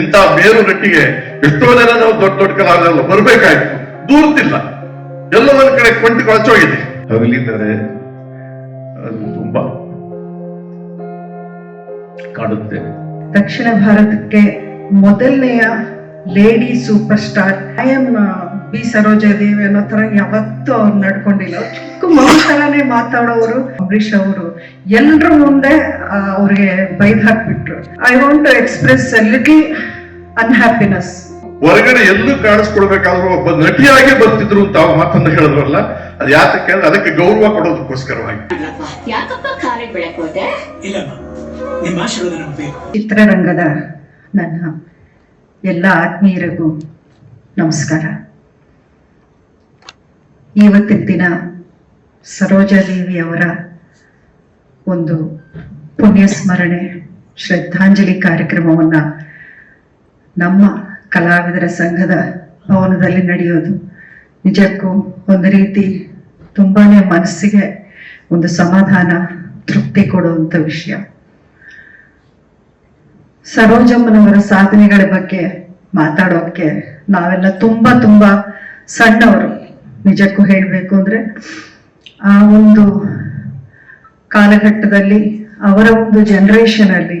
ಇಂಥ ಮೇರು ಗಟ್ಟಿಗೆ ಎಷ್ಟೋ ಜನ ನಾವು ದೊಡ್ಡ ದೊಡ್ಡ ಕಲಾವಿದರೆಲ್ಲ ಬರ್ಬೇಕಾಯ್ತು. ದೂರ್ತಿಲ್ಲ ಎಲ್ಲ ಒಂದ್ ಕಡೆ ಕೊಂಟು ಕಳಚೋಗಿದೆ ಹಗಲಿದ್ದರೆ ತುಂಬಾ ಕಾಡುತ್ತೆ. ದಕ್ಷಿಣ ಭಾರತಕ್ಕೆ ಮೊದಲನೆಯ lady super star I M B Saroja Devi ಅನ್ನೋ ತರ ಯಾವತ್ತೂ ಅವ್ರು ನಡ್ಕೊಂಡಿಲ್ಲ. ಚಿಕ್ಕ ಮಗು ತರಾನೇ ಮಾತಾಡೋರು ಅಂಬರೀಷ್ ಅವರು. ಎಲ್ರ ಮುಂದೆ ಅವ್ರಿಗೆ ಬೈದ್ ಹಾಕ್ಬಿಟ್ರು. I want to express little unhappiness ಹೊರಗಡೆ ಎಲ್ಲೂ ಕಾಣಿಸ್ಕೊಳ್ಬೇಕಾದ್ರೂ ಒಬ್ಬ ನಟಿಯಾಗಿ ಬರ್ತಿದ್ರು ಅಂತ ಆ ಮಾತನ್ನ ಹೇಳಿದ್ರಲ್ಲ ಅದು ಯಾತಕ್ಕೆ ಅಂದ್ರೆ ಅದಕ್ಕೆ ಗೌರವ ಕೊಡೋದಕ್ಕೋಸ್ಕರವಾಗಿ. ಚಿತ್ರರಂಗದ ನನ್ನ ಎಲ್ಲ ಆತ್ಮೀಯರಿಗೂ ನಮಸ್ಕಾರ. ಇವತ್ತಿನ ದಿನ ಸರೋಜಾದೇವಿ ಅವರ ಒಂದು ಪುಣ್ಯ ಸ್ಮರಣೆ ಶ್ರದ್ಧಾಂಜಲಿ ಕಾರ್ಯಕ್ರಮವನ್ನ ನಮ್ಮ ಕಲಾವಿದರ ಸಂಘದ ಭವನದಲ್ಲಿ ನಡೆಯೋದು. ನಿಜಕ್ಕೂ ಒಂದು ರೀತಿ ತುಂಬಾನೇ ಮನಸ್ಸಿಗೆ ಒಂದು ಸಮಾಧಾನ, ತೃಪ್ತಿ ಕೊಡುವಂತ ವಿಷಯ. ಸರೋಜಮ್ಮನವರ ಸಾಧನೆಗಳ ಬಗ್ಗೆ ಮಾತಾಡೋಕೆ ನಾವೆಲ್ಲ ತುಂಬಾ ತುಂಬಾ ಸಣ್ಣವರು. ನಿಜಕ್ಕೂ ಹೇಳಬೇಕು ಅಂದ್ರೆ, ಆ ಒಂದು ಕಾಲಘಟ್ಟದಲ್ಲಿ ಅವರ ಒಂದು ಜನರೇಷನ್ ಅಲ್ಲಿ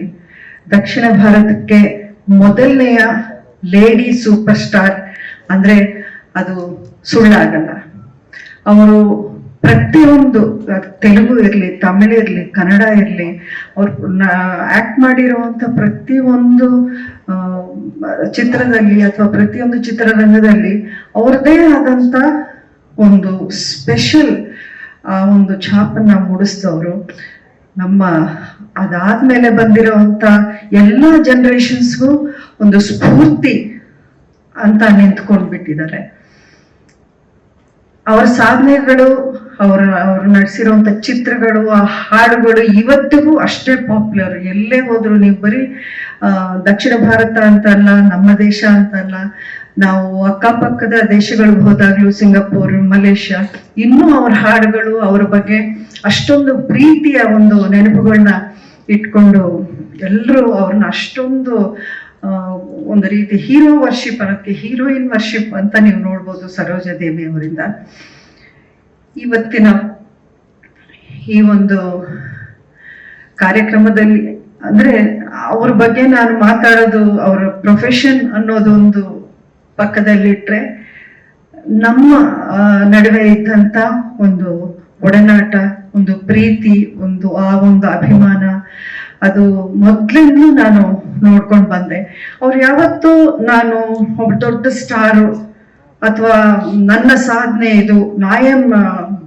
ದಕ್ಷಿಣ ಭಾರತಕ್ಕೆ ಮೊದಲನೆಯ ಲೇಡಿ ಸೂಪರ್ ಸ್ಟಾರ್ ಅಂದ್ರೆ ಅದು ಸುಳ್ಳಾಗಲ್ಲ. ಅವರು ಪ್ರತಿಯೊಂದು ತೆಲುಗು ಇರಲಿ, ತಮಿಳು ಇರಲಿ, ಕನ್ನಡ ಇರಲಿ, ಅವ್ರು ಆಕ್ಟ್ ಮಾಡಿರುವಂಥ ಪ್ರತಿಯೊಂದು ಚಿತ್ರದಲ್ಲಿ ಅಥವಾ ಪ್ರತಿಯೊಂದು ಚಿತ್ರರಂಗದಲ್ಲಿ ಅವ್ರದೇ ಆದಂತ ಒಂದು ಸ್ಪೆಷಲ್ ಆ, ಒಂದು ಛಾಪನ್ನ ಮೂಡಿಸಿದವರು ನಮ್ಮ ಅದಾದ್ಮೇಲೆ ಬಂದಿರೋಂತ ಎಲ್ಲ ಜನರೇಷನ್ಸ್ಗೂ ಒಂದು ಸ್ಫೂರ್ತಿ ಅಂತ ನಿಂತ್ಕೊಂಡ್ಬಿಟ್ಟಿದ್ದಾರೆ ಅವರ ಸಾಧನೆಗಳು, ಅವರ, ಅವ್ರು ನಡೆಸಿರುವಂತ ಚಿತ್ರಗಳು, ಆ ಹಾಡುಗಳು ಇವತ್ತಿಗೂ ಅಷ್ಟೇ ಪಾಪ್ಯುಲರ್ ಎಲ್ಲೇ ಹೋದ್ರು ನೀವು ಬರೀ ದಕ್ಷಿಣ ಭಾರತ ಅಂತಲ್ಲ, ನಮ್ಮ ದೇಶ ಅಂತಲ್ಲ ನಾವು ಅಕ್ಕಪಕ್ಕದ ದೇಶಗಳು ಹೋದಾಗ್ಲೂ ಸಿಂಗಾಪುರ್, ಮಲೇಷ್ಯಾ, ಇನ್ನೂ ಅವ್ರ ಹಾಡುಗಳು ಅವ್ರ ಬಗ್ಗೆ ಅಷ್ಟೊಂದು ಪ್ರೀತಿಯ ಒಂದು ನೆನಪುಗಳನ್ನ ಇಟ್ಕೊಂಡು ಎಲ್ಲರೂ ಅವ್ರನ್ನ ಅಷ್ಟೊಂದು ಒಂದು ರೀತಿ ಹೀರೋ ವರ್ಷಿಪ್ ಅನ್ನೋಕ್ಕೆ ಹೀರೋಯಿನ್ ವರ್ಷಿಪ್ ಅಂತ ನೀವು ನೋಡ್ಬೋದು ಸರೋಜ ದೇವಿ ಅವರಿಂದ. ಇವತ್ತಿನ ಈ ಒಂದು ಕಾರ್ಯಕ್ರಮದಲ್ಲಿ, ಅಂದ್ರೆ ಅವ್ರ ಬಗ್ಗೆ ನಾನು ಮಾತಾಡೋದು, ಅವರ ಪ್ರೊಫೆಷನ್ ಅನ್ನೋದೊಂದು ಪಕ್ಕದಲ್ಲಿಟ್ರೆ ನಮ್ಮ ನಡುವೆ ಇದ್ದಂತ ಒಂದು ಒಡನಾಟ, ಒಂದು ಪ್ರೀತಿ, ಒಂದು ಆ ಒಂದು ಅಭಿಮಾನ, ಅದು ಮೊದ್ಲಿಂದಲೂ ನಾನು ನೋಡ್ಕೊಂಡು ಬಂದೆ. ಅವ್ರು ಯಾವತ್ತೂ ನಾನು ಒಬ್ಬ ದೊಡ್ಡ ಸ್ಟಾರು ಅಥವಾ ನನ್ನ ಸಾಧನೆ ಇದು ನಾಯಂ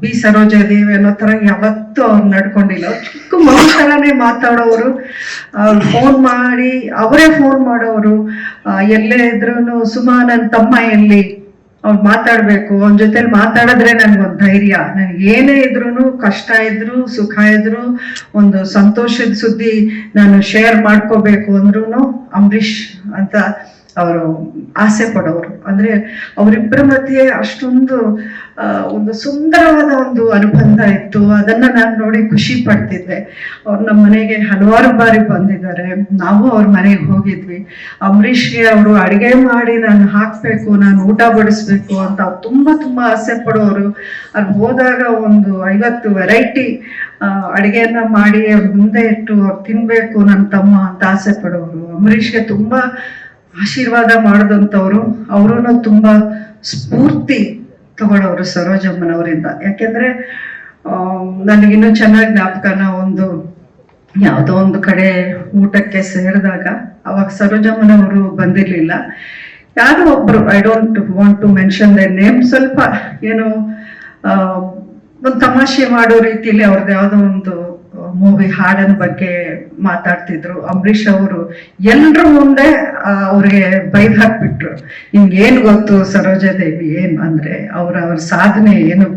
ಬಿ. ಸರೋಜಾದೇವಿ ಅನ್ನೋ ತರ ಯಾವತ್ತೂ ಅವ್ರು ನಡ್ಕೊಂಡಿಲ್ಲ. ಚಿಕ್ಕ ಮಗು ತರನೇ ಮಾತಾಡೋರು ಫೋನ್ ಮಾಡಿ, ಅವರೇ ಫೋನ್ ಮಾಡೋರು ಎಲ್ಲೇ ಇದ್ರು ಸುಮಾ ನನ್ನ ತಮ್ಮ ಎಲ್ಲಿ? ಅವ್ರು ಮಾತಾಡ್ಬೇಕು. ಅವ್ನ ಜೊತೆಲಿ ಮಾತಾಡಿದ್ರೆ ನನ್ಗೊಂದು ಧೈರ್ಯ. ನನ್ಗೆ ಏನೇ ಇದ್ರು ಕಷ್ಟ ಇದ್ರು, ಸುಖ ಇದ್ರು, ಒಂದು ಸಂತೋಷದ ಸುದ್ದಿ ನಾನು ಶೇರ್ ಮಾಡ್ಕೋಬೇಕು ಅಂದ್ರೂ ಅಂಬರೀಷ್ ಅಂತ ಅವರು ಆಸೆ ಪಡೋರು. ಅಂದ್ರೆ ಅವರಿಬ್ಬರ ಮಧ್ಯೆ ಅಷ್ಟೊಂದು ಒಂದು ಸುಂದರವಾದ ಒಂದು ಅನುಬಂಧ ಇತ್ತು. ಅದನ್ನ ನಾನು ನೋಡಿ ಖುಷಿ ಪಡ್ತಿದ್ದೆ. ಅವ್ರು ನಮ್ಮ ಮನೆಗೆ ಹಲವಾರು ಬಾರಿ ಬಂದಿದ್ದಾರೆ. ನಾವು ಅವ್ರ ಮನೆಗೆ ಹೋಗಿದ್ವಿ. ಅಂಬರೀಷ್ಗೆ ಅವರು ಅಡಿಗೆ ಮಾಡಿ ನಾನು ಹಾಕ್ಬೇಕು, ನಾನು ಊಟ ಬಡಿಸ್ಬೇಕು ಅಂತ ತುಂಬಾ ತುಂಬಾ ಆಸೆ ಪಡೋರು. ಅಲ್ಲಿ ಹೋದಾಗ ಒಂದು ಐವತ್ತು ವೆರೈಟಿ ಅಡಿಗೆಯನ್ನ ಮಾಡಿ ಅವ್ರ ಮುಂದೆ ಇಟ್ಟು ಅವ್ರು ತಿನ್ಬೇಕು ನನ್ನ ತಮ್ಮ ಅಂತ ಆಸೆ ಪಡೋರು. ಅಂಬರೀಷ್ಗೆ ತುಂಬಾ ಆಶೀರ್ವಾದ ಮಾಡಿದಂಥವ್ರು ಅವರು ತುಂಬ ಸ್ಫೂರ್ತಿ ತಗೊಳ್ಳೋರು ಸರೋಜಮ್ಮನವರಿಂದ. ಯಾಕೆಂದ್ರೆ ನನಗಿನ್ನೂ ಚೆನ್ನಾಗಿ ಜ್ಞಾಪಕನ ಒಂದು ಯಾವುದೋ ಒಂದು ಕಡೆ ಊಟಕ್ಕೆ ಸೇರಿದಾಗ ಅವಾಗ ಸರೋಜಮ್ಮನವರು ಬಂದಿರಲಿಲ್ಲ. ಯಾರೋ ಒಬ್ರು I don't want to mention the name ಸ್ವಲ್ಪ ಏನು ಒಂದು ತಮಾಷೆ ಮಾಡೋ ರೀತಿಯಲ್ಲಿ ಅವ್ರದ್ದು ಯಾವುದೋ ಒಂದು ಮೂವಿ ಹಾಡನ ಬಗ್ಗೆ ಮಾತಾಡ್ತಿದ್ರು. ಅಂಬರೀಷ್ ಅವರು ಎಲ್ರ ಮುಂದೆ ಅವ್ರಿಗೆ ಬೈದ್ ಹಾಕ್ಬಿಟ್ರು. ನಿಮ್ಗೆ ಏನ್ ಗೊತ್ತು ಸರೋಜಾದೇವಿ ಏನು ಅಂದ್ರೆ ಅವ್ರ ಅವ್ರ ಸಾಧನೆ ಏನು,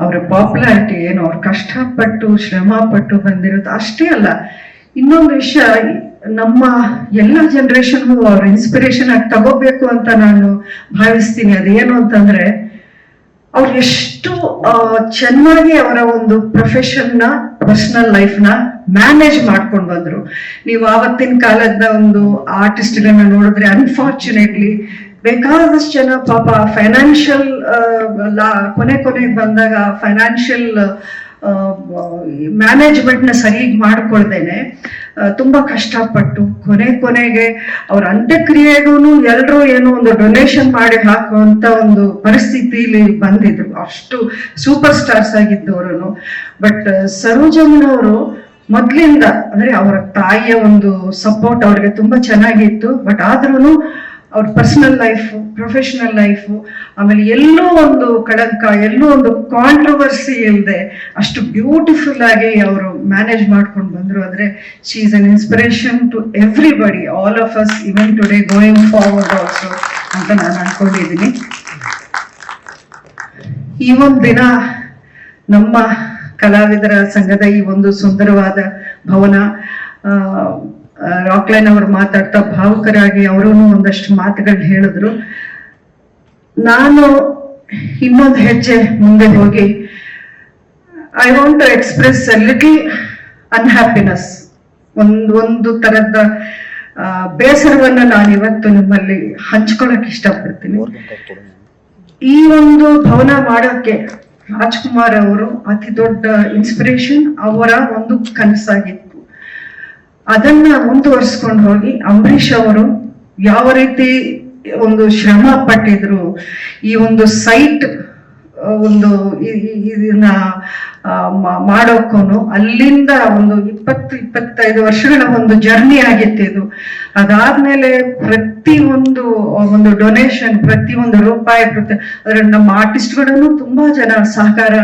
ಅವರ ಪಾಪ್ಯುಲಾರಿಟಿ ಏನು, ಅವ್ರು ಕಷ್ಟಪಟ್ಟು ಶ್ರಮ ಪಟ್ಟು ಬಂದಿರೋದು ಅಷ್ಟೇ ಅಲ್ಲ. ಇನ್ನೊಂದು ವಿಷಯ, ನಮ್ಮ ಎಲ್ಲ ಜನರೇಷನ್ಗೂ ಅವ್ರ ಇನ್ಸ್ಪಿರೇಷನ್ ಆಗಿ ತಗೋಬೇಕು ಅಂತ ನಾನು ಭಾವಿಸ್ತೀನಿ. ಅದೇನು ಅಂತಂದ್ರೆ ಅವ್ರು ಎಷ್ಟು ಚೆನ್ನಾಗಿ ಅವರ ಒಂದು ಪ್ರೊಫೆಷನ್ನ ಪರ್ಸನಲ್ ಲೈಫ್ನ ಮ್ಯಾನೇಜ್ ಮಾಡ್ಕೊಂಡು ಬಂದ್ರು. ನೀವು ಆವತ್ತಿನ ಕಾಲದ ಒಂದು ಆರ್ಟಿಸ್ಟ್ ಆರ್ಟಿಸ್ಟ್ಗಳನ್ನ ನೋಡಿದ್ರೆ ಅನ್ಫಾರ್ಚುನೇಟ್ಲಿ ಬೇಕಾದಷ್ಟು ಜನ ಪಾಪ ಫೈನಾನ್ಷಿಯಲ್ ಕೊನೆ ಕೊನೆಗೆ ಬಂದಾಗ ಫೈನಾನ್ಷಿಯಲ್ ಮ್ಯಾನೇಜ್ಮೆಂಟ್ನ ಸರಿಯಾಗಿ ಮಾಡ್ಕೊಳ್ದೇನೆ. ತುಂಬಾ ಕಷ್ಟಪಟ್ಟು ಕೊನೆ ಕೊನೆಗೆ ಅವ್ರ ಅಂತ್ಯಕ್ರಿಯೆಗೂ ಎಲ್ಲರೂ ಏನೋ ಒಂದು ಡೊನೇಷನ್ ಮಾಡಿ ಹಾಕುವಂತ ಒಂದು ಪರಿಸ್ಥಿತಿಲಿ ಬಂದಿದ್ರು. ಅಷ್ಟು ಸೂಪರ್ ಸ್ಟಾರ್ಸ್ ಆಗಿದ್ದವರು ಬಟ್ ಸರೋಜಮ್ಮನವರು ಮೊದ್ಲಿಂದ, ಅಂದ್ರೆ ಅವರ ತಾಯಿಯ ಒಂದು ಸಪೋರ್ಟ್ ಅವ್ರಿಗೆ ತುಂಬಾ ಚೆನ್ನಾಗಿತ್ತು. ಬಟ್ ಆದ್ರೂ ಅವ್ರ ಪರ್ಸನಲ್ ಲೈಫು ಪ್ರೊಫೆಷನಲ್ ಲೈಫು ಆಮೇಲೆ ಎಲ್ಲೋ ಒಂದು ಕಳಂಕ ಎಲ್ಲೋ ಒಂದು ಕಾಂಟ್ರವರ್ಸಿ ಇಲ್ಲದೆ ಅಷ್ಟು ಬ್ಯೂಟಿಫುಲ್ ಆಗಿ ಅವರು ಮ್ಯಾನೇಜ್ ಮಾಡ್ಕೊಂಡು ಬಂದರು. ಆದರೆ she is an inspiration to everybody all of us even today going forward also ಅಂತ ನಾನು ಅನ್ಕೊಂಡಿದ್ದೀನಿ ಈ ಒಂದು ದಿನ ನಮ್ಮ ಕಲಾವಿದರ ಸಂಘದ ಈ ಒಂದು ಸುಂದರವಾದ ಭವನ ರಾಕ್ಲೈನ್ ಅವರು ಮಾತಾಡ್ತಾ ಭಾವುಕರಾಗಿ ಅವರೂ ಒಂದಷ್ಟು ಮಾತುಗಳನ್ನ ಹೇಳಿದ್ರು. ನಾನು ಇನ್ನೊಂದು ಹೆಜ್ಜೆ ಮುಂದೆ ಹೋಗಿ I want to express little unhappiness ಒಂದು ಒಂದು ತರದ ಬೇಸರವನ್ನ ನಾನು ಇವತ್ತು ನಿಮ್ಮಲ್ಲಿ ಹಂಚ್ಕೊಳಕ್ ಇಷ್ಟಪಡ್ತೀನಿ. ಈ ಒಂದು ಭವನ ಮಾಡೋಕೆ ರಾಜ್ಕುಮಾರ್ ಅವರು ಅತಿ ದೊಡ್ಡ ಇನ್ಸ್ಪಿರೇಷನ್ ಅವರ ಒಂದು ಕನಸಾಗಿತ್ತು. ಅದನ್ನ ಮುಂದುವರಿಸ್ಕೊಂಡು ಹೋಗಿ ಅಂಬರೀಷ್ ಅವರು ಯಾವ ರೀತಿ ಒಂದು ಶ್ರಮ ಪಟ್ಟಿದ್ರು, ಈ ಒಂದು ಸೈಟ್ ಒಂದು ಇದನ್ನ ಮಾಡೋಕ್ಕೂ ಅಲ್ಲಿಂದ ಒಂದು ಇಪ್ಪತ್ತು, ಇಪ್ಪತ್ತೈದು ವರ್ಷಗಳ ಒಂದು ಜರ್ನಿ ಆಗಿತ್ತು ಇದು. ಅದಾದ್ಮೇಲೆ ಪ್ರತಿ ಒಂದು ಒಂದು ಡೊನೇಷನ್ ಪ್ರತಿ ಒಂದು ರೂಪಾಯಿ, ಪ್ರತಿ, ಅದ್ರ ನಮ್ಮ ಆರ್ಟಿಸ್ಟ್ಗಳನ್ನು ತುಂಬಾ ಜನ ಸಹಕಾರ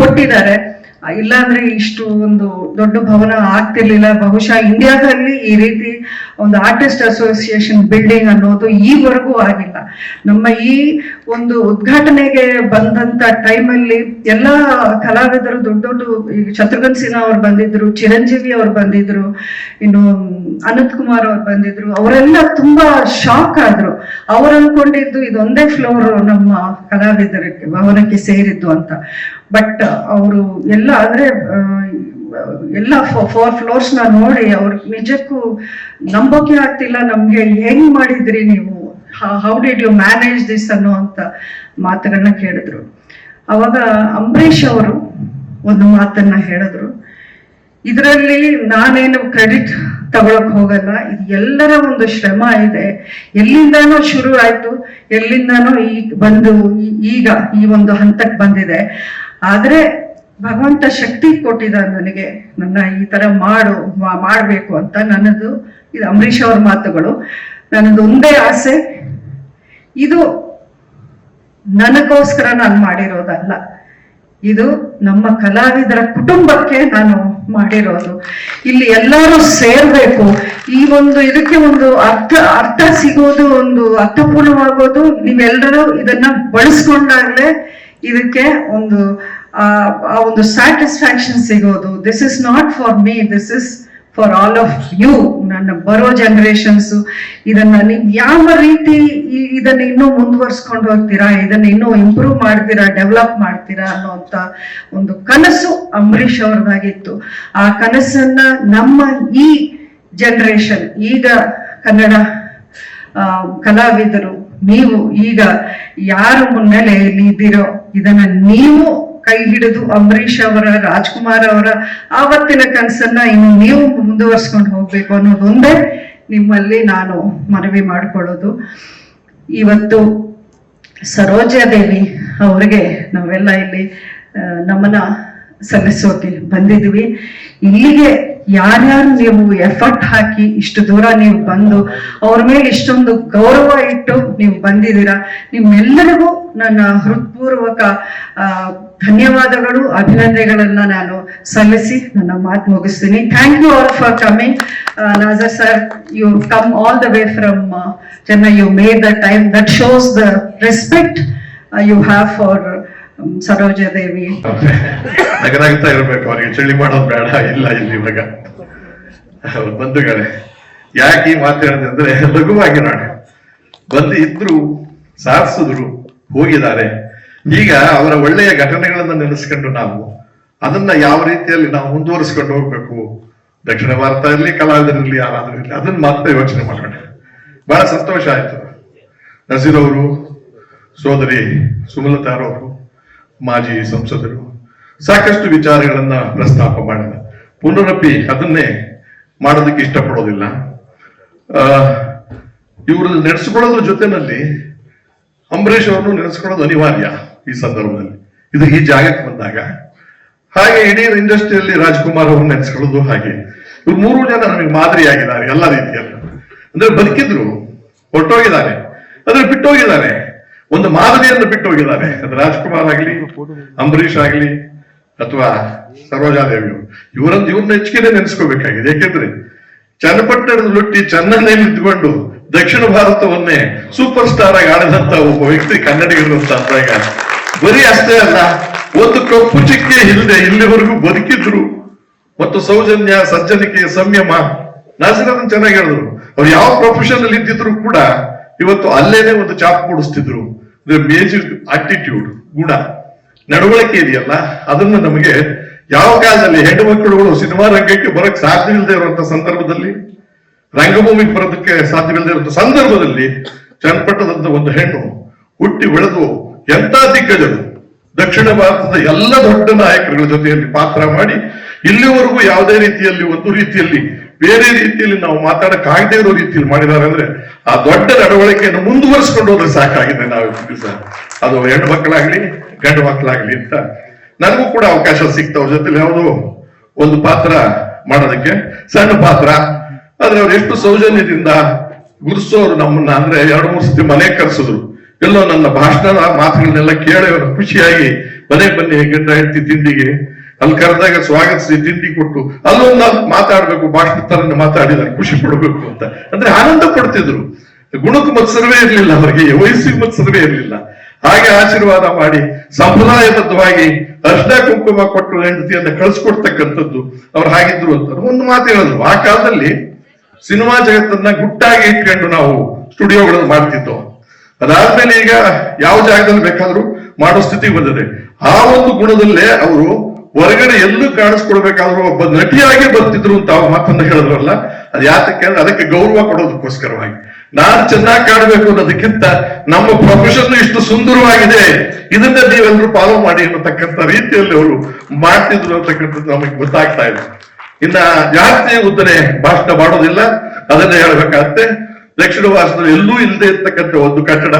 ಕೊಟ್ಟಿದ್ದಾರೆ. ಇಲ್ಲಾಂದ್ರೆ ಇಷ್ಟು ಒಂದು ದೊಡ್ಡ ಭವನ ಆಗ್ತಿರ್ಲಿಲ್ಲ. ಬಹುಶಃ ಇಂಡಿಯಾದಲ್ಲಿ ಈ ರೀತಿ ಒಂದು ಆರ್ಟಿಸ್ಟ್ ಅಸೋಸಿಯೇಷನ್ ಬಿಲ್ಡಿಂಗ್ ಅನ್ನೋದು ಈವರೆಗೂ ಆಗಿಲ್ಲ. ನಮ್ಮ ಈ ಒಂದು ಉದ್ಘಾಟನೆಗೆ ಬಂದಂತ ಟೈಮಲ್ಲಿ ಎಲ್ಲ ಕಲಾವಿದರು, ದೊಡ್ಡ ದೊಡ್ಡ ಈಗ ಶತ್ರುಘ್ನ ಸಿನ್ಹಾ ಅವ್ರು ಬಂದಿದ್ರು, ಚಿರಂಜೀವಿ ಅವ್ರು ಬಂದಿದ್ರು, ಇನ್ನು ಅನಂತ್ ಕುಮಾರ್ ಅವ್ರು ಬಂದಿದ್ರು, ಅವರೆಲ್ಲ ತುಂಬಾ ಶಾಕ್ ಆದ್ರು. ಅವ್ರು ಅನ್ಕೊಂಡಿದ್ದು ಇದೊಂದೇ ಫ್ಲೋರ್ ನಮ್ಮ ಕಲಾವಿದರಿಗೆ, ಭವನಕ್ಕೆ ಸೇರಿದ್ದು ಅಂತ. ಬಟ್ ಅವರು ಎಲ್ಲ, ಅಂದ್ರೆ ಎಲ್ಲ ಫೋರ್ ಫ್ಲೋರ್ಸ್ನ ನೋಡಿ ಅವ್ರ ನಿಜಕ್ಕೂ ನಂಬೋಕೆ ಆಗ್ತಿಲ್ಲ ನಮ್ಗೆ, ಹೆಂಗ್ ಮಾಡಿದ್ರಿ ನೀವು? How did you manage this ಅನ್ನೋ ಅಂತ ಮಾತುಗಳನ್ನ ಕೇಳಿದ್ರು. ಅವಾಗ ಅಂಬರೀಷ್ ಅವರು ಒಂದು ಮಾತನ್ನ ಹೇಳಿದ್ರು. ಇದರಲ್ಲಿ ನಾನೇನು ಕ್ರೆಡಿಟ್ ತಗೊಳಕ್ ಹೋಗಲ್ಲ. ಇದು ಎಲ್ಲರ ಒಂದು ಶ್ರಮ ಇದೆ. ಎಲ್ಲಿಂದಾನೋ ಶುರು ಆಯ್ತು, ಎಲ್ಲಿಂದಾನೋ ಈಗ ಬಂದು ಈ- ಈಗ ಈ ಒಂದು ಹಂತಕ್ಕೆ ಬಂದಿದೆ. ಆದ್ರೆ ಭಗವಂತ ಶಕ್ತಿ ಕೊಟ್ಟಿದ ನನಗೆ. ನನ್ನ ಈ ತರ ಮಾಡು ಮಾಡಬೇಕು ಅಂತ ನನ್ನದು ಇದು ಅಂಬರೀಷ್ ಅವ್ರ ಮಾತುಗಳು. ನನ್ನದು ಒಂದೇ ಆಸೆ. ಇದು ನನಗೋಸ್ಕರ ನಾನು ಮಾಡಿರೋದಲ್ಲ. ಇದು ನಮ್ಮ ಕಲಾವಿದರ ಕುಟುಂಬಕ್ಕೆ ನಾನು ಮಾಡಿರೋದು. ಇಲ್ಲಿ ಎಲ್ಲರೂ ಸೇರ್ಬೇಕು. ಈ ಒಂದು ಇದಕ್ಕೆ ಒಂದು ಅರ್ಥ ಅರ್ಥ ಸಿಗೋದು, ಒಂದು ಅರ್ಥಪೂರ್ಣವಾಗೋದು ನೀವೆಲ್ಲರೂ ಇದನ್ನ ಬಳಸ್ಕೊಂಡಾಗ್ಲೇ ಇದಕ್ಕೆ ಒಂದು ಆ ಒಂದು ಸ್ಯಾಟಿಸ್ಫ್ಯಾಕ್ಷನ್ ಸಿಗೋದು. This is not for me this is for all of you ನನ್ನ ಬರೋ ಜನರೇಷನ್ಸ್ ಇದನ್ನ ನೀವು ಯಾವ ರೀತಿ ಇದನ್ನ ಇನ್ನೂ ಮುಂದುವರ್ಸ್ಕೊಂಡು ಹೋಗ್ತೀರಾ, ಇದನ್ನ ಇನ್ನೂ ಇಂಪ್ರೂವ್ ಮಾಡ್ತೀರಾ ಡೆವಲಪ್ ಮಾಡ್ತೀರಾ ಅನ್ನೋಂತ ಒಂದು ಕನಸು ಅಂಬರೀಷ್ ಅವ್ರದ್ದಾಗಿತ್ತು. ಆ ಕನಸನ್ನ ನಮ್ಮ ಈ ಜನರೇಷನ್ ಈಗ ಕನ್ನಡ ಕಲಾವಿದರು, ನೀವು ಈಗ ಯಾರು ಮುನ್ನೆಲೆಯಲ್ಲಿ ಇದ್ದೀರೋ, ಇದನ್ನ ನೀವು ಕೈ ಹಿಡಿದು ಅಂಬರೀಷ್ ಅವರ, ರಾಜ್ಕುಮಾರ್ ಅವರ ಆವತ್ತಿನ ಕನಸನ್ನ ಇನ್ನು ನೀವು ಮುಂದುವರ್ಸ್ಕೊಂಡು ಹೋಗ್ಬೇಕು ಅನ್ನೋದೊಂದೇ ನಿಮ್ಮಲ್ಲಿ ನಾನು ಮನವಿ ಮಾಡಿಕೊಳ್ಳೋದು. ಇವತ್ತು ಸರೋಜಾದೇವಿ ಅವರಿಗೆ ನಾವೆಲ್ಲ ಇಲ್ಲಿ ನಮ್ಮನ ಸಲ್ಲಿಸೋಕೆ ಬಂದಿದ್ವಿ. ಇಲ್ಲಿಗೆ ಯಾರ್ಯಾರು ನೀವು ಎಫರ್ಟ್ ಹಾಕಿ ಇಷ್ಟು ದೂರ ನೀವು ಬಂದು ಅವ್ರ ಮೇಲೆ ಇಷ್ಟೊಂದು ಗೌರವ ಇಟ್ಟು ನೀವು ಬಂದಿದ್ದೀರಾ? ನಿಮ್ಮೆಲ್ಲರಿಗೂ ನನ್ನ ಹೃತ್ಪೂರ್ವಕ ಧನ್ಯವಾದಗಳು, ಅಭಿನಂದನೆಗಳನ್ನ ನಾನು ಸಲ್ಲಿಸಿ ನನ್ನ ಮಾತು ಮುಗಿಸ್ತೀನಿ. Thank you all for coming Nassar sir you come all the way from Chennai you made the time that shows the respect you have for Saroja Devi ನಗರಾಗ್ತಾ ಇರ್ಬೇಕು, ಅವ್ರಿಗೆ ಚಳಿ ಮಾಡೋದು ಬೇಡ, ಇಲ್ಲ ಇಲ್ಲಿ ಇವಾಗ. ಬಂಧುಗಳೇ, ಯಾಕೆ ಈ ಮಾತು ಅಂದ್ರೆ, ಲಘುವಾಗಿ ನೋಡಿ. ಬಂದು ಇದ್ರು ಸಾರಿಸಿದ್ರು, ಹೋಗಿದ್ದಾರೆ. ಈಗ ಅವರ ಒಳ್ಳೆಯ ಘಟನೆಗಳನ್ನ ನೆನೆಸ್ಕೊಂಡು ನಾವು, ಅದನ್ನ ಯಾವ ರೀತಿಯಲ್ಲಿ ನಾವು ಮುಂದುವರಿಸ್ಕೊಂಡು ಹೋಗ್ಬೇಕು? ದಕ್ಷಿಣ ಭಾರತ ಇರಲಿ ಕಲಾವಿದರಲ್ಲಿ ಯಾರಾದ್ರೂ ಇರಲಿ, ಅದನ್ನ ಮಾತ್ರ ಯೋಚನೆ ಮಾಡೋಣ ಬಹಳ ಸಂತೋಷ ಆಯ್ತು. ನಸೀರ್ ಅವರು, ಸೋದರಿ ಸುಮಲತಾರವರು ಮಾಜಿ ಸಂಸದರು. ಸಾಕಷ್ಟು ವಿಚಾರಗಳನ್ನ ಪ್ರಸ್ತಾಪ ಮಾಡಿದ. ಪುನರಪಿ ಅದನ್ನೇ ಮಾಡೋದಕ್ಕೆ ಇಷ್ಟಪಡೋದಿಲ್ಲ. ಇವರು ನಡೆಸ್ಕೊಳ್ಳೋದ್ರ ಜೊತೆನಲ್ಲಿ ಅಂಬರೀಷ್ ಅವರನ್ನು ನೆನೆಸ್ಕೊಳ್ಳೋದು ಅನಿವಾರ್ಯ ಈ ಸಂದರ್ಭದಲ್ಲಿ. ಇದು ಈ ಜಾಗಕ್ಕೆ ಬಂದಾಗ. ಹಾಗೆ ಇಡೀ ಇಂಡಸ್ಟ್ರಿಯಲ್ಲಿ ರಾಜ್ಕುಮಾರ್ ಅವರನ್ನು ನೆನೆಸ್ಕೊಳ್ಳೋದು ಹಾಗೆ. ಇವ್ರು ಮೂರು ಜನ ನಮಗೆ ಮಾದರಿಯಾಗಿದ್ದಾರೆ ಎಲ್ಲ ರೀತಿಯಲ್ಲಿ. ಅಂದ್ರೆ ಬದುಕಿದ್ರು, ಹೊರಟೋಗಿದ್ದಾರೆ. ಅಂದ್ರೆ ಬಿಟ್ಟೋಗಿದ್ದಾರೆ. ಒಂದು ಮಾದರಿಯನ್ನು ಬಿಟ್ಟೋಗಿದ್ದಾರೆ ಅದು ರಾಜ್ಕುಮಾರ್ ಆಗ್ಲಿ, ಅಂಬರೀಷ್ ಆಗ್ಲಿ, ಅಥವಾ ಸರೋಜಾದೇವಿ ಇವರನ್ನು ಇವ್ರನ್ನ ಹೆಚ್ಚಿಗೆ ನೆನೆಸ್ಕೋಬೇಕಾಗಿದೆ. ಯಾಕೆಂದ್ರೆ ಚನ್ನಪಟ್ಟಣದ ಲುಟ್ಟಿ ಚೆನ್ನೈ ನಿಂತ್ಕೊಂಡು ದಕ್ಷಿಣ ಭಾರತವನ್ನೇ ಸೂಪರ್ ಸ್ಟಾರ್ ಆಗಿ ಆಡಿದಂತ ಒಬ್ಬ ವ್ಯಕ್ತಿ ಕನ್ನಡಿಗರು ಅಂತ ಅಂದಾಗ ಬರೀ ಅಷ್ಟೇ ಅಲ್ಲ, ಒಂದು ಕಪ್ಪು ಚಿಕ್ಕೆ ಇಲ್ಲದೆ ಇಲ್ಲಿವರೆಗೂ ಬದುಕಿದ್ರು. ಮತ್ತು ಸೌಜನ್ಯ, ಸಜ್ಜನಿಕೆ, ಸಂಯಮ ನಾಸಿರದನ್ ಚೆನ್ನಾಗಿ ಹೇಳಿದ್ರು. ಅವ್ರು ಯಾವ ಪ್ರೊಫೆಷನ್ ಅಲ್ಲಿ ಇದ್ದಿದ್ರು ಕೂಡ ಇವತ್ತು ಅಲ್ಲೇನೆ ಒಂದು ಚಾಪ್ ಮೂಡಿಸ್ತಿದ್ರು. ಮೇಜರ್ ಆಟಿಟ್ಯೂಡ್ ಗುಣ. ನಡವಳಿಕೆ ಇದೆಯಲ್ಲ, ಅದನ್ನ ನಮಗೆ ಯಾವ ಕಾಲದಲ್ಲಿ ಹೆಣ್ಣು ಮಕ್ಕಳುಗಳು ಸಿನಿಮಾ ರಂಗಕ್ಕೆ ಬರಕ್ ಸಾಧ್ಯವಿಲ್ಲದೆ ಇರುವಂತ ಸಂದರ್ಭದಲ್ಲಿ ರಂಗಭೂಮಿಗೆ ಬರೋದಕ್ಕೆ ಸಾಧ್ಯವಿಲ್ಲದೆ ಇರುವಂತ ಸಂದರ್ಭದಲ್ಲಿ ಚನ್ನಪಟ್ಟಣದಂತ ಒಂದು ಹೆಣ್ಣು ಹುಟ್ಟಿ ಬೆಳೆದು ಎಂತ ದಿಗ್ಗಜರು, ದಕ್ಷಿಣ ಭಾರತದ ಎಲ್ಲ ದೊಡ್ಡ ನಾಯಕರುಗಳ ಜೊತೆಯಲ್ಲಿ ಪಾತ್ರ ಮಾಡಿ, ಇಲ್ಲಿವರೆಗೂ ಯಾವುದೇ ರೀತಿಯಲ್ಲಿ ಒಂದು ರೀತಿಯಲ್ಲಿ ಬೇರೆ ರೀತಿಯಲ್ಲಿ ನಾವು ಮಾತಾಡಕ್ಕಾಗದೇ ಇರೋ ರೀತಿಯಲ್ಲಿ ಮಾಡಿದ್ದಾರೆ ಅಂದ್ರೆ ಆ ದೊಡ್ಡ ನಡವಳಿಕೆಯನ್ನು ಮುಂದುವರಿಸಿಕೊಂಡು ಹೋದ್ರೆ ಸಾಕಾಗಿದೆ ನಾವು ಸರ್. ಅದು ಹೆಣ್ಣು ಮಕ್ಕಳಾಗ್ಲಿ, ಗಂಡು ಮಕ್ಕಳಾಗ್ಲಿ ಅಂತ ನನಗೂ ಕೂಡ ಅವಕಾಶ ಸಿಕ್ತ. ಜೊತೆಲಿ ಜೊತೆ ಯಾವುದೋ ಒಂದು ಪಾತ್ರ ಮಾಡೋದಕ್ಕೆ, ಸಣ್ಣ ಪಾತ್ರ. ಆದ್ರೆ ಅವ್ರು ಎಷ್ಟು ಸೌಜನ್ಯದಿಂದ ಗುರುಸೋರು ನಮ್ಮನ್ನ ಅಂದ್ರೆ ಎರಡು ಮೂರು ಸತಿ ಮನೆ ಕರೆಸಿದ್ರು. ಎಲ್ಲೋ ನನ್ನ ಭಾಷಣದ ಮಾತುಗಳನ್ನೆಲ್ಲ ಕೇಳಿ ಅವರು ಖುಷಿಯಾಗಿ ಮನೆ ಬನ್ನಿ ಗಂಡ ಹೆಂಡತಿ ತಿಂಡಿಗೆ ಅಲ್ಲಿ ಕರೆದಾಗ ಸ್ವಾಗತಿಸಿ ತಿಂಡಿ ಕೊಟ್ಟು ಅಲ್ಲೊಂದು ನಾಲ್ಕು ಮಾತಾಡ್ಬೇಕು ಭಾಷಣ ತರ ಮಾತಾಡಿದಾರೆ ಖುಷಿ ಪಡಬೇಕು ಅಂತ. ಅಂದ್ರೆ ಆನಂದ ಪಡ್ತಿದ್ರು. ಗುಣಕ್ಕೆ ಮತ್ಸರವೇ ಇರಲಿಲ್ಲ ಅವರಿಗೆ, ವಯಸ್ಸಿಗೆ ಮತ್ಸರವೇ ಇರಲಿಲ್ಲ. ಹಾಗೆ ಆಶೀರ್ವಾದ ಮಾಡಿ, ಸಂಪ್ರದಾಯಬದ್ಧವಾಗಿ ಅರ್ಶನ ಕುಂಕುಮ ಕೊಟ್ಟು ಹೆಂಡತಿಯನ್ನ ಕಳಿಸ್ಕೊಡ್ತಕ್ಕಂಥದ್ದು ಅವ್ರು ಹಾಗಿದ್ರು ಅಂತ. ಒಂದು ಮಾತು ಹೇಳಿದ್ರು ಆ ಕಾಲದಲ್ಲಿ ಸಿನಿಮಾ ಜಗತ್ತನ್ನ ಗುಟ್ಟಾಗಿ ಇಟ್ಕೊಂಡು ನಾವು ಸ್ಟುಡಿಯೋಗಳನ್ನು ಮಾಡ್ತಿದ್ದೋ. ಅದಾದ್ಮೇಲೆ ಈಗ ಯಾವ ಜಾಗದಲ್ಲಿ ಬೇಕಾದ್ರೂ ಮಾಡೋ ಸ್ಥಿತಿ ಬಂದಿದೆ. ಆ ಒಂದು ಗುಣದಲ್ಲೇ ಅವರು ಹೊರಗಡೆ ಎಲ್ಲೂ ಕಾಣಿಸ್ಕೊಡ್ಬೇಕಾದ್ರೂ ಒಬ್ಬ ನಟಿಯಾಗಿ ಬರ್ತಿದ್ರು ಅಂತ ಅವ್ರ ಮಾತನ್ನ ಹೇಳಿದ್ರಲ್ಲ, ಅದು ಯಾತಕ್ಕೆ ಅಂದ್ರೆ ಅದಕ್ಕೆ ಗೌರವ ಕೊಡೋದಕ್ಕೋಸ್ಕರವಾಗಿ. ನಾನ್ ಚೆನ್ನಾಗಿ ಕಾಣಬೇಕು ಅನ್ನೋದಕ್ಕಿಂತ ನಮ್ಮ ಪ್ರೊಫೆಷನ್ ಇಷ್ಟು ಸುಂದರವಾಗಿದೆ, ಇದನ್ನ ನೀವೆಲ್ಲರೂ ಫಾಲೋ ಮಾಡಿ ಅನ್ನತಕ್ಕಂಥ ರೀತಿಯಲ್ಲಿ ಅವರು ಮಾಡ್ತಿದ್ರು ಅಂತಕ್ಕಂಥದ್ದು ನಮಗೆ ಗೊತ್ತಾಗ್ತಾ ಇದೆ ಇನ್ನ ಜಾಸ್ತಿ ಉದ್ದನೆ ಭಾಷಣ ಮಾಡೋದಿಲ್ಲ, ಅದನ್ನ ಹೇಳ್ಬೇಕಾಗತ್ತೆ ದಕ್ಷಿಣ ಭಾರತದಲ್ಲಿ ಎಲ್ಲೂ ಇಲ್ಲದೆ ಇರ್ತಕ್ಕಂಥ ಒಂದು ಕಟ್ಟಡ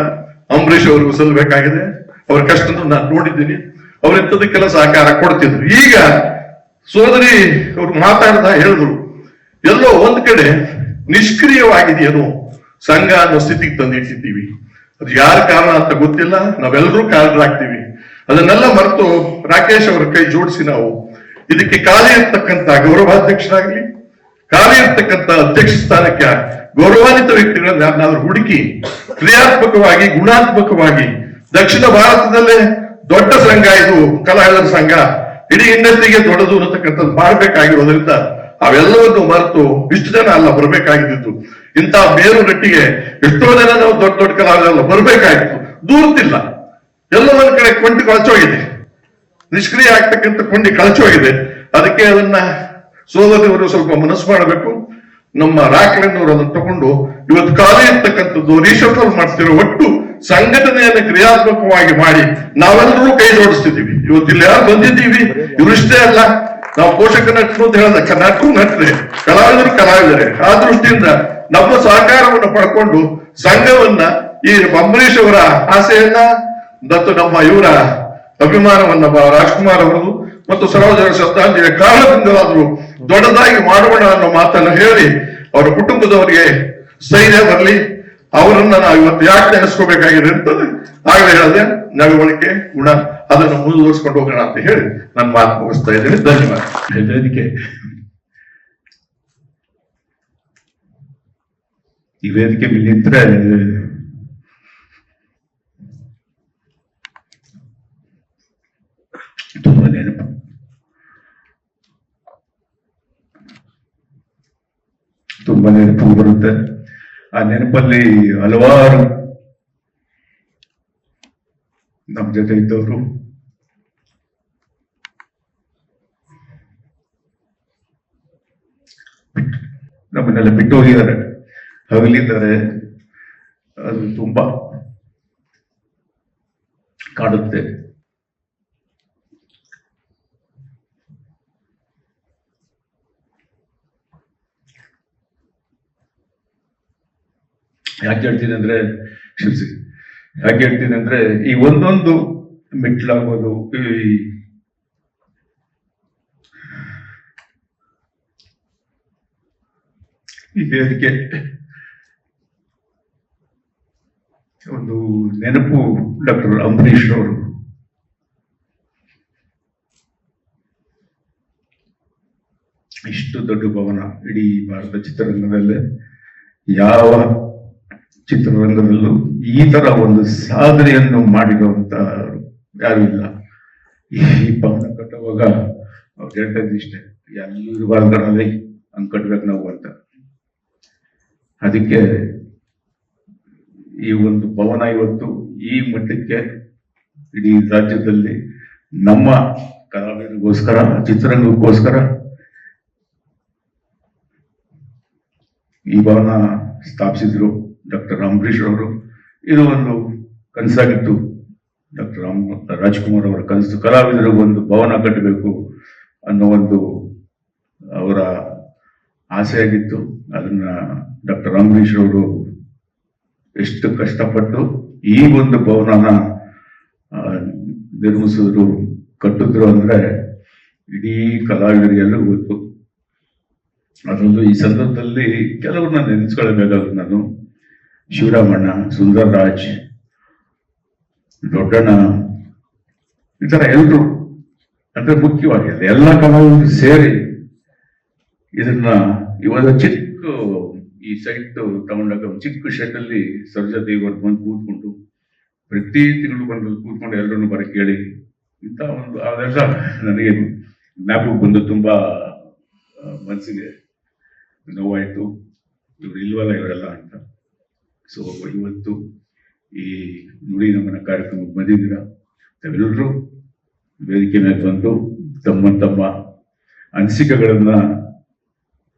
ಅಂಬರೀಷ್ ಅವರು ಸಲ್ಲಬೇಕಾಗಿದೆ. ಅವ್ರ ಕಷ್ಟನ ನಾನು ನೋಡಿದ್ದೀನಿ. ಅವ್ರ ಇಂಥದಕ್ಕೆಲ್ಲ ಸಹಕಾರ ಕೊಡ್ತಿದ್ರು. ಈಗ ಸೋದರಿ ಅವ್ರು ಮಾತಾಡ್ತಾ ಹೇಳಿದ್ರು, ಎಲ್ಲೋ ಒಂದ್ ಕಡೆ ನಿಷ್ಕ್ರಿಯವಾಗಿದೆಯೇನೋ ಸಂಘ ಅನ್ನೋ ಸ್ಥಿತಿಗೆ ತಂದಿಟ್ಟಿದ್ದೀವಿ ಅದು ಯಾರ ಕಾರಣ ಅಂತ ಗೊತ್ತಿಲ್ಲ ನಾವೆಲ್ಲರೂ ಕಾರಣರಾಗ್ತೀವಿ ಅದನ್ನೆಲ್ಲ ಮರೆತು ರಾಕೇಶ್ ಅವರ ಕೈ ಜೋಡಿಸಿ ನಾವು ಇದಕ್ಕೆ ಖಾಲಿ ಇರ್ತಕ್ಕಂಥ ಗೌರವಾಧ್ಯಕ್ಷರಾಗ್ಲಿ, ಖಾಲಿ ಇರ್ತಕ್ಕಂಥ ಅಧ್ಯಕ್ಷ ಸ್ಥಾನಕ್ಕೆ ಗೌರವಾನ್ವಿತ ವ್ಯಕ್ತಿಗಳನ್ನ ಯಾರನ್ನಾದ್ರೂ ಹುಡುಕಿ ಕ್ರಿಯಾತ್ಮಕವಾಗಿ, ಗುಣಾತ್ಮಕವಾಗಿ ದಕ್ಷಿಣ ಭಾರತದಲ್ಲೇ ದೊಡ್ಡ ಸಂಘ ಇದು ಕಲಾವಿದರ ಸಂಘ. ಇಡೀ ಇಂಡಸ್ಟ್ರಿಗೆ ದೊಡ್ಡದು ಅನ್ನತಕ್ಕಂಥದ್ದು ಮಾಡಬೇಕಾಗಿರೋದ್ರಿಂದ ಅವೆಲ್ಲವನ್ನು ಮರೆತು ಇಷ್ಟು ಜನ ಅಲ್ಲ ಬರಬೇಕಾಗಿದ್ದು ಇಂತಹ ಬೇರು ನಟ್ಟಿಗೆ ಎಷ್ಟೋ ಜನ ನಾವು ದೊಡ್ಡ ದೊಡ್ಡ ಕಲಾವಿದರೆಲ್ಲ ಬರಬೇಕಾಗಿತ್ತು. ದೂರ್ತಿಲ್ಲ ಎಲ್ಲ ಒಂದ್ ಕಡೆ ಕೊಂಡಿ ಕಳಚೋಗಿದೆ. ನಿಷ್ಕ್ರಿಯ ಆಗ್ತಕ್ಕಂಥ ಕೊಂಡಿ ಕಳಚೋಗಿದೆ. ಅದಕ್ಕೆ ಅದನ್ನ ಸೋದರಿಯವರು ಸ್ವಲ್ಪ ಮನಸ್ಸು ಮಾಡಬೇಕು. ನಮ್ಮ ರಾಕ್ಲನ್ನವರು ಅದನ್ನು ತಗೊಂಡು ಇವತ್ತು ಖಾಲಿ ಇರ್ತಕ್ಕಂಥದ್ದು ರೀಶಫಲ್ ಮಾಡ್ತಿರೋ ಒಟ್ಟು ಸಂಘಟನೆಯನ್ನು ಕ್ರಿಯಾತ್ಮಕವಾಗಿ ಮಾಡಿ ನಾವೆಲ್ಲರೂ ಕೈ ಜೋಡಿಸ್ತಿದ್ದೀವಿ. ಇವತ್ತು ಇಲ್ಲಿ ಯಾರು ಬಂದಿದ್ದೀವಿ? ಇವರಿಷ್ಟೇ ಅಲ್ಲ. ನಾವು ಪೋಷಕ ನಟರು ಅಂತ ಹೇಳಿದ ನಟರು ನಟರೆ. ಕಲಾವಿದರು ಕಲಾವಿದರೆ. ಆ ದೃಷ್ಟಿಯಿಂದ ನಮ್ಮ ಸಹಕಾರವನ್ನು ಪಡ್ಕೊಂಡು ಸಂಘವನ್ನ ಈ ಅಂಬರೀಷ್ ಅವರ ಆಸೆಯನ್ನ ಮತ್ತು ನಮ್ಮ ಇವರ ಅಭಿಮಾನವನ್ನ ರಾಜ್ಕುಮಾರ್ ಅವರು ಮತ್ತು ಸರ್ವಜನ ಶ್ರದ್ಧಾಂಜಲಿ ಕಾರಣದಿಂದಲಾದ್ರೂ ದೊಡ್ಡದಾಗಿ ಮಾಡೋಣ ಅನ್ನೋ ಮಾತನ್ನು ಹೇಳಿ, ಅವರ ಕುಟುಂಬದವರಿಗೆ ಸ್ಥೈರ್ಯ ಬರಲಿ ಅವರನ್ನ ನಾವು ಇವತ್ತು ಯಾಕೆ ನೆನೆಸ್ಕೋಬೇಕಾಗಿರುತ್ತದೆ ಆಗಲೇ ಹೇಳಿದೆ ನಡವಳಿಕೆ ಗುಣ, ಅದನ್ನು ಮುಂದುವರಿಸ್ಕೊಂಡು ಹೋಗೋಣ ಅಂತ ಹೇಳಿ ನನ್ನ ಮಾತು ಮುಗಿಸ್ತಾ ಇದ್ದೇನೆ. ಧನ್ಯವಾದ. ಈ ವೇದಿಕೆ ನಿಂತ್ರೆ ತುಂಬಾ ನೆನಪು. ತುಂಬಾ ನೆನಪು ಬರುತ್ತೆ. ಆ ನೆನಪಲ್ಲಿ ಹಲವಾರು ನಮ್ಮ ಜೊತೆ ಇದ್ದವರು. ನಮ್ಮನ್ನೆಲ್ಲ ಬಿಟ್ಟು ಹೋಗಿದ್ದಾರೆ. ಹಗಲಿದ್ದಾರೆ. ಅದು ತುಂಬಾ ಕಾಡುತ್ತೆ. ಯಾಕೆ ಹೇಳ್ತೀನಿ ಅಂದ್ರೆ ಕ್ಷಮಿಸಿ ಯಾಕೆ ಹೇಳ್ತೀನಿ ಅಂದ್ರೆ ಈ ಒಂದೊಂದು ಮೆಟ್ಲಾಗೋದು ಈ ಈ ಒಂದು ನೆನಪು ಡಾಕ್ಟರ್ ಅಂಬರೀಶ್ ಅವರು. ಇಷ್ಟು ದೊಡ್ಡ ಭವನ ಇಡೀ ಭಾರತ ಚಿತ್ರರಂಗದಲ್ಲೇ ಯಾವ ಚಿತ್ರರಂಗದಲ್ಲೂ ಈ ತರ ಒಂದು ಸಾಧನೆಯನ್ನು ಮಾಡಿರುವಂತ ಯಾರು ಇಲ್ಲ. ಈ ಭವನ ಕಟ್ಟುವಾಗ ಅವ್ರು ಹೇಳ್ತಾ ಇದ್ದಿಷ್ಟೇ ಎಲ್ಲೂ ಇರಬಾರ್ದು ಹಂಗ್ ಕಟ್ಬೇಕು ನಾವು ಅಂತ. ಅದಕ್ಕೆ ಈ ಒಂದು ಭವನ ಇವತ್ತು ಈ ಮಟ್ಟಕ್ಕೆ ಇಡೀ ರಾಜ್ಯದಲ್ಲಿ ನಮ್ಮ ಕಲಾವಿದರಿಗೋಸ್ಕರ, ಚಿತ್ರರಂಗಕ್ಕೋಸ್ಕರ ಈ ಭವನ ಸ್ಥಾಪಿಸಿದ್ರು. ಡಾಕ್ಟರ್ ಅಂಬರೀಷ್ ಅವರು. ಇದು ಒಂದು ಕನಸಾಗಿತ್ತು. ಡಾಕ್ಟರ್ ರಾಜ್ಕುಮಾರ್ ಅವರ ಕನಸು. ಕಲಾವಿದರಿಗೆ ಒಂದು ಭವನ ಕಟ್ಟಬೇಕು ಅನ್ನೋ ಒಂದು ಅವರ ಆಸೆಯಾಗಿತ್ತು. ಅದನ್ನ ಡಾಕ್ಟರ್ ಅಂಬರೀಷ್ ಅವರು ಎಷ್ಟು ಕಷ್ಟಪಟ್ಟು ಈ ಒಂದು ಭವನನ ನಿರ್ಮಿಸಿದ್ರು, ಕಟ್ಟಿದ್ರು ಅಂದ್ರೆ ಇಡೀ ಕಲಾವಿದರಿಗೆಲ್ಲರೂ ಗೊತ್ತು. ಅದರಲ್ಲೂ ಈ ಸಂದರ್ಭದಲ್ಲಿ ಕೆಲವ್ರನ್ನ ನೆನೆಸ್ಕೊಳ್ಬೇಕಾದ್ರು ನಾನು. ಶಿವರಾಮಣ್ಣ ಸುಂದರ್ ರಾಜ್ ದೊಡ್ಡಣ್ಣ, ಈ ಥರ ಎಲ್ಲರೂ ಅಂದ್ರೆ ಮುಖ್ಯವಾಗಿ ಎಲ್ಲ ಕಲಾವಿದರು ಸೇರಿ ಇದನ್ನ ಇವಾಗ ಚಿಕ್ಕ ಈ ಸೈಟ್ ತಗೊಂಡಾಗ ಚಿಕ್ಕ ಶೆಡ್ ಅಲ್ಲಿ ದೇವರು ಬಂದು ಕೂತ್ಕೊಂಡು, ಪ್ರತಿ ತಿಂಗಳು ಬಂದು ಕೂತ್ಕೊಂಡು ಎಲ್ಲರನ್ನು ಬರ ಕೇಳಿ ಇಂಥ ಒಂದು, ಅದೆಲ್ಲ ನನಗೆ ಜ್ಞಾಪಕ ಬಂದು ತುಂಬಾ ಮನಸ್ಸಿಗೆ ನೋವಾಯಿತು. ಇವ್ರು ಇಲ್ವಲ್ಲ ಇವರೆಲ್ಲ ಅಂತ. ಸೊ ಇವತ್ತು ಈ ನುಡಿ ನಮನ ಕಾರ್ಯಕ್ರಮಕ್ಕೆ ಬಂದಿದ್ದೀರಾ? ತಾವೆಲ್ಲರೂ ವೇದಿಕೆ ಮೇಲೆ ಬಂದು ತಮ್ಮ ತಮ್ಮ ಅನಿಸಿಕೆಗಳನ್ನ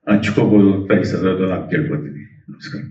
ಹಂಚ್ಕೋಬಹುದು ಅಂತ ಈ ಸಂದರ್ಭದಲ್ಲಿ ನಾನು ಕೇಳ್ಕೊತೀನಿ ನಮಸ್ಕಾರ.